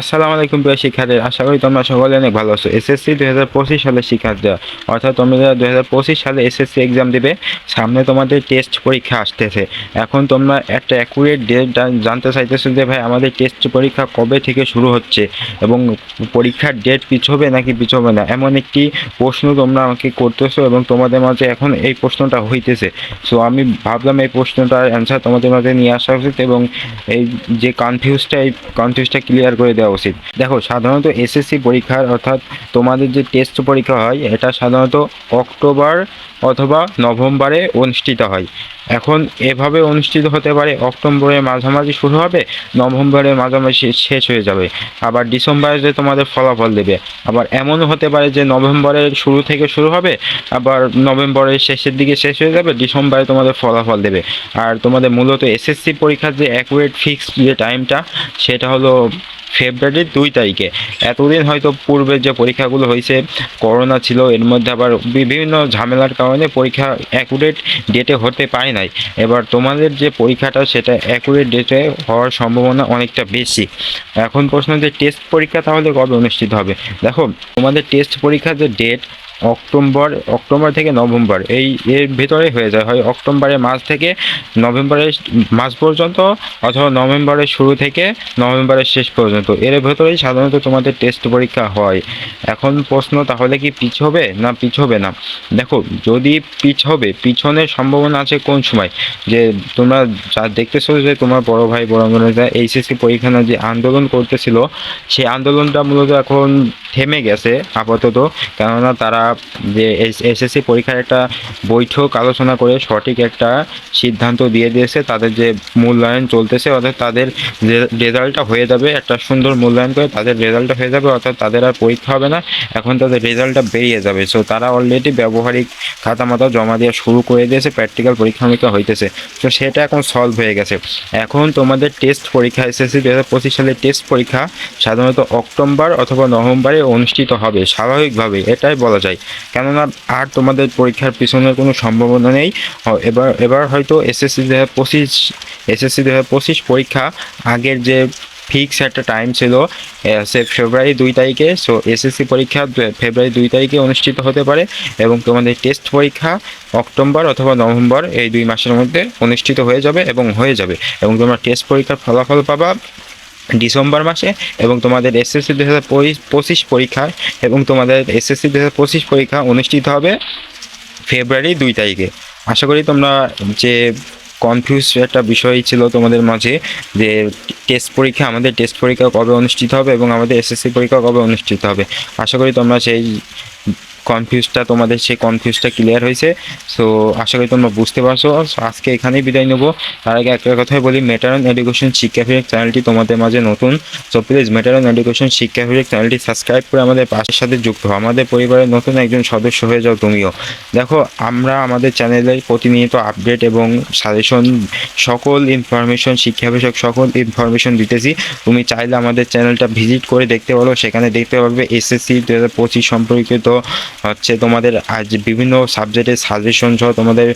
আসসালামু আলাইকুম প্রিয় শিক্ষার্থী, আশা করি তোমরা সকলে অনেক ভালো আছো। এসএসসি দুই হাজার পঁচিশ সালের শিক্ষার্থীরা অর্থাৎ তোমরা দুই হাজার পঁচিশ সালে এসএসসি এক্সাম দেবে, সামনে তোমাদের টেস্ট পরীক্ষা আসতেছে। এখন তোমরা একটা অ্যাকুরেট ডেট জানতে চাইতেছো যে ভাই আমাদের টেস্ট পরীক্ষা কবে থেকে শুরু হচ্ছে এবং পরীক্ষার ডেট পিছবে নাকি পিছবে না? এমন একটি প্রশ্ন তোমরা আমাকে করতেছো এবং তোমাদের মাঝে এখন এই প্রশ্নটা হইতেছে। সো আমি ভাবলাম এই প্রশ্নটার অ্যান্সার তোমাদের মাঝে নিয়ে আসা উচিত এবং এই যে কনফিউজটা এই কনফিউজটা ক্লিয়ার করে দেওয়া উচিত। দেখো, সাধারণত এসএসসি পরীক্ষার অর্থাৎ তোমাদের যে টেস্ট পরীক্ষা হয়, এটা সাধারণত অক্টোবর অথবা নভেম্বরে অনুষ্ঠিত হয়। এখন এভাবে অনুষ্ঠিত হতে পারে, অক্টোবরের মাঝামাঝি শুরু হবে, নভেম্বরের মাঝামাঝি শেষ হয়ে যাবে। আবার ডিসেম্বরে তোমাদের ফলাফল দেবে। আবার এমনও হতে পারে যে নভেম্বরের শুরু থেকে শুরু হবে, আবার নভেম্বরের শেষের দিকে শেষ হয়ে যাবে, ডিসেম্বরে তোমাদের ফলাফল দেবে। আর তোমাদের মূলত এসএসসি পরীক্ষার যে অ্যাকুরেট ফিক্স যে টাইমটা সেটা হলো ফেব্রুয়ারির দুই তারিখে। এতদিন হয়তো পূর্বের যে পরীক্ষাগুলো হয়েছে করোনা ছিল, এর মধ্যে আবার বিভিন্ন ঝামেলার কারণে পরীক্ষা অ্যাকুরেট ডেটে হতে পারে নাই। এবার তোমাদের যে পরীক্ষাটা, সেটা অ্যাকুরেট ডেটে হওয়ার সম্ভাবনা অনেকটা বেশি। এখন প্রশ্ন যে টেস্ট পরীক্ষা তাহলে কবে অনুষ্ঠিত হবে? দেখো, তোমাদের টেস্ট পরীক্ষার যে ডেট অক্টোবর অক্টোবর থেকে নভেম্বর। এই, এর ভেতরে হয়ে যায়। হয় অক্টোবরের মাস থেকে নভেম্বরের মাস পর্যন্ত অথবা নভেম্বরের শুরু থেকে নভেম্বরের শেষ পর্যন্ত। এর ভেতরেই সাধারণত তোমাদের টেস্ট পরীক্ষা হয়। এখন প্রশ্ন, তাহলে কি পিছ হবে না পিছ হবে না? দেখো, যদি পিছ হবে, পিছনের সম্ভাবনা আছে কোন সময়? যে তোমরা যা দেখতেছো যে তোমার বড় ভাই, বড় বোনেরা এইচএসসি পরীক্ষা নিয়ে যে আন্দোলন করতেছিল, সেই আন্দোলনটা মূলত এখন থেমে গেছে আপাতত। কেননা তারা যে এসএসসি পরীক্ষার একটা বৈঠক আলোচনা করে সঠিক একটা সিদ্ধান্ত দিয়ে দিয়েছে, তাদের যে মূল্যায়ন চলতেছে, অর্থাৎ তাদের রেজাল্টটা হয়ে যাবে, একটা সুন্দর মূল্যায়ন করে তাদের রেজাল্টটা হয়ে যাবে, অর্থাৎ তাদের আর পরীক্ষা হবে না। এখন তাদের রেজাল্টটা বেরিয়ে যাবে। সো তারা অলরেডি ব্যবহারিক খাতা মাতা জমা দেওয়া শুরু করে দিয়েছে প্র্যাকটিক্যাল পরীক্ষা নিরীক্ষা হইতেছে। তো সেটা এখন সলভ হয়ে গেছে। এখন তোমাদের টেস্ট পরীক্ষা এসএসসি দু হাজার পঁচিশ সালের টেস্ট পরীক্ষা সাধারণত অক্টোবর অথবা নভেম্বরে অনুষ্ঠিত হবে, স্বাভাবিকভাবে এটাই বলা যায়। কেননা আর তোমাদের পরীক্ষার পিছনের কোনো সম্ভাবনা নেই। এবার এবার হয়তো এসএসসি দু হাজার পঁচিশ, এসএসসি দু হাজার পঁচিশ পরীক্ষা আগের যে ফিক্স একটা টাইম ছিল সে ফেব্রুয়ারি দুই তারিখে, সো এসএসসি পরীক্ষা ফেব্রুয়ারি দুই তারিখে অনুষ্ঠিত হতে পারে এবং তোমাদের টেস্ট পরীক্ষা অক্টোবর অথবা নভেম্বর এই দুই মাসের মধ্যে অনুষ্ঠিত হয়ে যাবে এবং হয়ে যাবে এবং তোমরা টেস্ট পরীক্ষার ফলাফল পাবা। ডিসেম্বর মাসে এবং তোমাদের এসএসসি দু হাজার পঁচিশ পরীক্ষা এবং তোমাদের এসএসসি দু হাজার পঁচিশ পরীক্ষা অনুষ্ঠিত হবে ফেব্রুয়ারি দুই তারিখে। আশা করি তোমরা যে কনফিউজ একটা বিষয় ছিল তোমাদের মাঝে যে টেস্ট পরীক্ষা, আমাদের টেস্ট পরীক্ষা কবে অনুষ্ঠিত হবে এবং আমাদের এসএসসি পরীক্ষা কবে অনুষ্ঠিত হবে। আশা করি তোমরা সেই কনফিউজটা তোমাদের সেই কনফিউজটা ক্লিয়ার হয়েছে। সো আশা করি তোমরা বুঝতে পারছ। আজকে এখানেই বিদায় নেব। তার আগে একটা কথাই বলি মেটারন এডুকেশন শিক্ষাভিত্তিক চ্যানেলটি তোমাদের মাঝে নতুন। সো প্লিজ মেটারন এডুকেশন শিক্ষাভিত্তিক চ্যানেলটি সাবস্ক্রাইব করে আমাদের পাশের সাথে যুক্ত আমাদের পরিবারের নতুন একজন সদস্য হয়ে যাও তুমিও। দেখো, আমরা আমাদের চ্যানেলে প্রতিনিয়ত আপডেট এবং সাজেশন সকল ইনফরমেশন শিক্ষা বিষয়ক সকল ইনফরমেশন দিতেছি। তুমি চাইলে আমাদের চ্যানেলটা ভিজিট করে দেখতে পারো। সেখানে দেখতে পারবে এসএসসি দু হাজার পঁচিশ সম্পর্কিত হচ্ছে তোমাদের আজ বিভিন্ন সাবজেক্টের সাজেশন সহ তোমাদের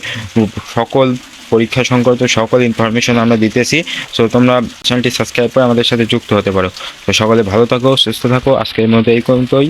সকল পরীক্ষা সংক্রান্ত সকল ইনফরমেশন আমরা দিতেছি। সো তোমরা চ্যানেলটি সাবস্ক্রাইব করে আমাদের সাথে যুক্ত হতে পারো। তো সকলে ভালো থাকো, সুস্থ থাকো। আজকের মতো এই পর্যন্তই।